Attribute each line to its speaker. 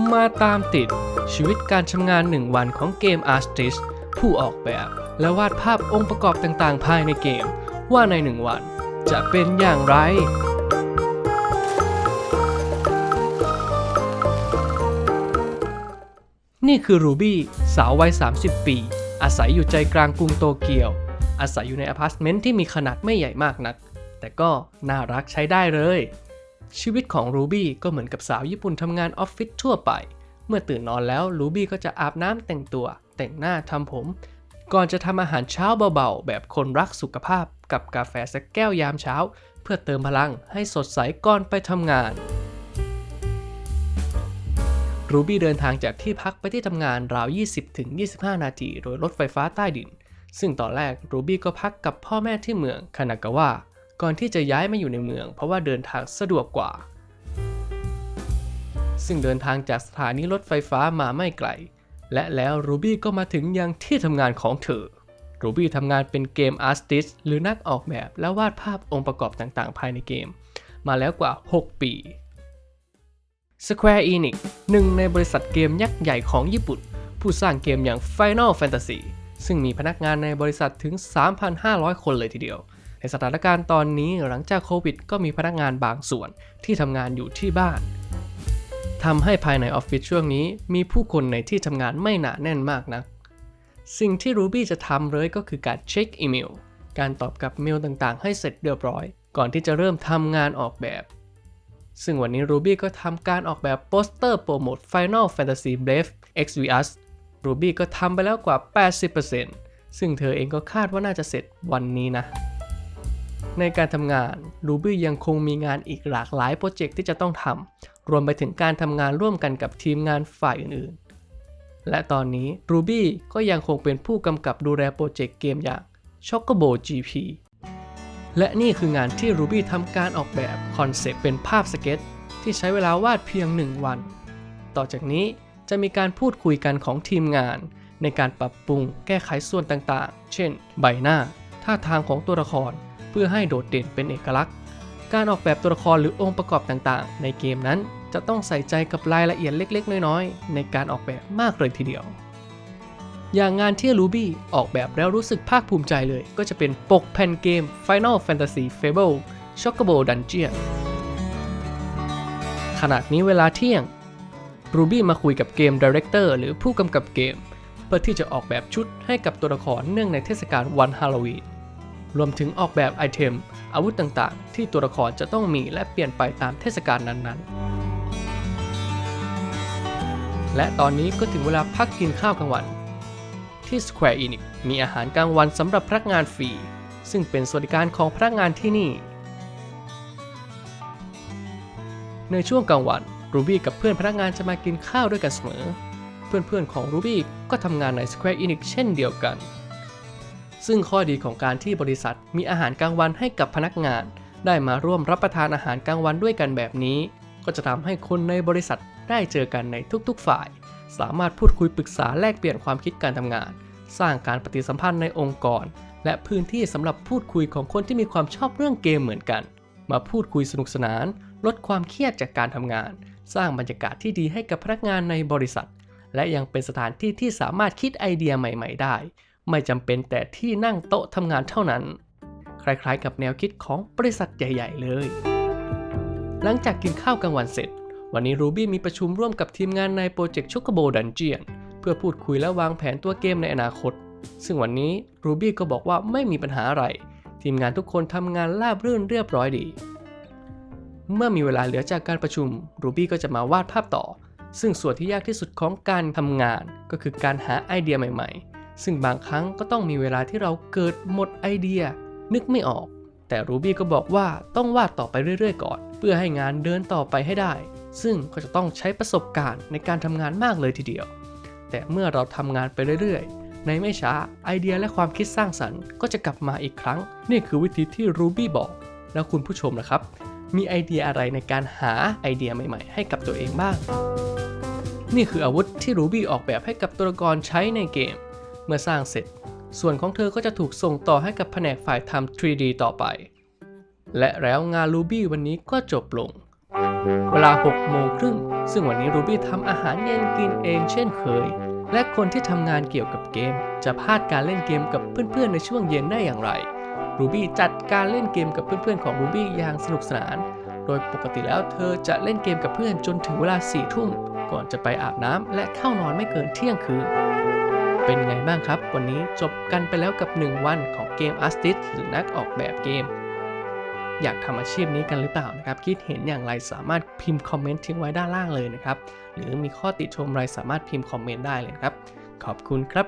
Speaker 1: มาตามติดชีวิตการทำงานหนึ่งวันของเกม Artist ผู้ออกแบบ และวาดภาพองค์ประกอบต่างๆ ภายในเกม ว่าในหนึ่งวันจะเป็นอย่างไร นี่คือรูบี้สาววัย 30 ปี อาศัยอยู่ใจกลางกรุงโตเกียว อาศัยอยู่ในอพาร์ตเมนต์ที่มีขนาดไม่ใหญ่มากนัก แต่ก็น่ารักใช้ได้เลย ชีวิตของรูบี้ก็เหมือนกับสาวญี่ปุ่นทำงานออฟฟิศทั่วไป เมื่อตื่นนอนแล้วรูบี้ก็จะอาบน้ำแต่งตัว แต่งหน้าทำผม ก่อนจะทำอาหารเช้าเบาๆ แบบคนรักสุขภาพ กับกาแฟสักแก้วยามเช้า เพื่อเติมพลังให้สดใสก่อนไปทำงานรูบี้เดินทางจากที่พักไปที่ทำงานราว 20-25 นาที โดยรถไฟฟ้าใต้ดิน ซึ่งตอนแรกรูบี้ก็พักกับพ่อแม่ที่เมืองคานากาวะ ก่อนที่จะย้ายมาอยู่ในเมือง เพราะว่าเดินทางสะดวกกว่า ซึ่งเดินทางจากสถานีรถไฟฟ้ามาไม่ไกล และแล้วรูบี้ก็มาถึงยังที่ทำงานของเธอรูบี้ทำงานเป็นเกมอาร์ติสหรือนักออกแบบและวาดภาพองค์ประกอบต่างๆ ภายในเกม มาแล้วกว่า 6 ปี Square Enix หนึ่งในบริษัทเกมยักษ์ใหญ่ของญี่ปุ่น ผู้สร้างเกมอย่าง Final Fantasy ซึ่งมีพนักงานในบริษัทถึง 3,500 คนเลยทีเดียว ในสถานการณ์ตอนนี้หลังจากโควิด ก็มีพนักงานบางส่วนที่ทำงานอยู่ที่บ้านทำให้ภายในออฟฟิศช่วงนี้มีผู้คนในที่ทำงานไม่หนาแน่นมากนัก สิ่งที่ Ruby จะทำเลยก็คือการเช็คอีเมล การตอบกลับเมลต่างๆ ให้เสร็จเรียบร้อย ก่อนที่จะเริ่มทำงานออกแบบ ซึ่งวันนี้ Ruby ก็ทำการออกแบบโปสเตอร์โปรโมท Final Fantasy Brave Exvius Ruby ก็ทำไปแล้วกว่า 80%ซึ่งเธอเองก็คาดว่าน่าจะเสร็จวันนี้นะ ในการทำงาน Ruby ยังคงมีงานอีกหลากหลายโปรเจกต์ที่จะต้องทำ รวมไปถึงการทำงานร่วมกันกับทีมงานฝ่ายอื่นๆ และตอนนี้ Ruby ก็ยังคงเป็นผู้กำกับดูแลโปรเจกต์เกมอย่าง Chocobo GP และนี่คืองานที่ Ruby ทำการออกแบบคอนเซปต์เป็นภาพสเก็ต ที่ใช้เวลาวาดเพียง 1 วัน ต่อจากนี้จะมีการพูดคุยกันของทีมงาน ในการปรับปรุงแก้ไขส่วนต่างๆ เช่น ใบหน้า ท่าทางของตัวละคร เพื่อให้โดดเด่นเป็นเอกลักษณ์ การออกแบบตัวละครหรือองค์ประกอบต่างๆ ในเกมนั้นจะต้องใส่ใจกับรายละเอียดเล็ก ๆ น้อยๆ ในการออกแบบมากเลยทีเดียว อย่างงานที่ Ruby ออกแบบแล้วรู้สึกภาคภูมิใจเลย ก็จะเป็นปกแผ่นเกม Final Fantasy Fable Chocobo Dungeon ขณะนี้เวลาเที่ยง Ruby มาคุยกับเกม Director หรือผู้กำกับเกม เพื่อที่จะออกแบบชุดให้กับตัวละครเนื่องในเทศกาลวันฮาโลวีน รวมถึงออกแบบไอเทม อาวุธต่างๆ ที่ตัวละครจะต้องมีและเปลี่ยนไปตามเทศกาลนั้นๆ และตอนนี้ก็ถึงเวลาพักกินข้าวกลางวัน ที่ Square Enix มีอาหารกลางวันสำหรับพนักงานฟรี ซึ่งเป็นสวัสดิการของพนักงานที่นี่ ในช่วงกลางวัน Ruby กับเพื่อนพนักงานจะมากินข้าวด้วยกันเสมอ เพื่อนๆของ Ruby ก็ทำงานใน Square Enix เช่นเดียวกัน ซึ่งข้อดีของการที่บริษัทมีอาหารกลางวันให้กับพนักงาน ได้มาร่วมรับประทานอาหารกลางวันด้วยกันแบบนี้ ก็จะทำให้คนในบริษัทได้เจอกันในทุกๆฝ่าย สามารถพูดคุยปรึกษาแลกเปลี่ยนความคิดการทำงาน สร้างการปฏิสัมพันธ์ในองค์กร และพื้นที่สำหรับพูดคุยของคนที่มีความชอบเรื่องเกมเหมือนกัน มาพูดคุยสนุกสนาน ลดความเครียดจากการทำงาน สร้างบรรยากาศที่ดีให้กับพนักงานในบริษัท และยังเป็นสถานที่ที่สามารถคิดไอเดียใหม่ ๆ ได้ ไม่จำเป็นแต่ที่นั่งโต๊ะทำงานเท่านั้น คล้ายๆ กับแนวคิดของบริษัทใหญ่ ๆ เลย หลังจากกินข้าวกลางวันเสร็จ วันนี้ Ruby มีประชุมร่วมกับทีมงานในโปรเจกต์ Chocobo Dungeon เพื่อพูดคุยและวางแผนตัวเกมในอนาคต ซึ่งวันนี้ Ruby ก็บอกว่าไม่มีปัญหาอะไร ทีมงานทุกคนทำงานราบรื่นเรียบร้อยดี เมื่อมีเวลาเหลือจากการประชุม Ruby ก็จะมาวาดภาพต่อ ซึ่งส่วนที่ยากที่สุดของการทำงานก็คือการหาไอเดียใหม่ๆ ซึ่งบางครั้งก็ต้องมีเวลาที่เราเกิดหมดไอเดีย นึกไม่ออก แต่ Ruby ก็บอกว่าต้องวาดต่อไปเรื่อยๆ ก่อน เพื่อให้งานเดินต่อไปให้ได้ ซึ่งก็จะต้องใช้ประสบการณ์ในการทำงานมากเลยทีเดียว แต่เมื่อเราทำงานไปเรื่อยๆ ในไม่ช้าไอเดียและความคิดสร้างสรรค์ก็จะกลับมาอีกครั้ง นี่คือวิธีที่ Ruby บอก แล้วคุณผู้ชมนะครับ มีไอเดียอะไรในการหาไอเดียใหม่ๆ ให้กับตัวเองบ้าง นี่คืออาวุธที่ Ruby ออกแบบให้กับตัวละครใช้ในเกม เมื่อสร้างเสร็จ ส่วนของเธอก็จะถูกส่งต่อให้กับแผนกฝ่ายทำ 3D ต่อไป และแล้วงาน Ruby วันนี้ก็จบลง เวลา6โมงครึ่ง ซึ่งวันนี้รูบี้ทำอาหารเย็นกินเองเช่นเคย และคนที่ทำงานเกี่ยวกับเกม จะพลาดการเล่นเกมกับเพื่อนๆในช่วงเย็นได้อย่างไรรูบี้จัดการเล่นเกมกับเพื่อนๆของรูบี้อย่างสนุกสนาน โดยปกติแล้วเธอจะเล่นเกมกับเพื่อนจนถึงเวลา4ทุ่มก่อนจะไปอาบน้ำและเข้านอนไม่เกินเที่ยงคืน เป็นไงบ้างครับ วันนี้จบกันไปแล้วกับ 1 วันของเกมอาร์ติสหรือนักออกแบบเกม อยากทำอาชีพนี้กันหรือเปล่านะครับ คิดเห็นอย่างไรสามารถพิมพ์คอมเมนต์ทิ้งไว้ด้านล่างเลยนะครับ หรือมีข้อติชมอะไรสามารถพิมพ์คอมเมนต์ได้เลยครับ ขอบคุณครับ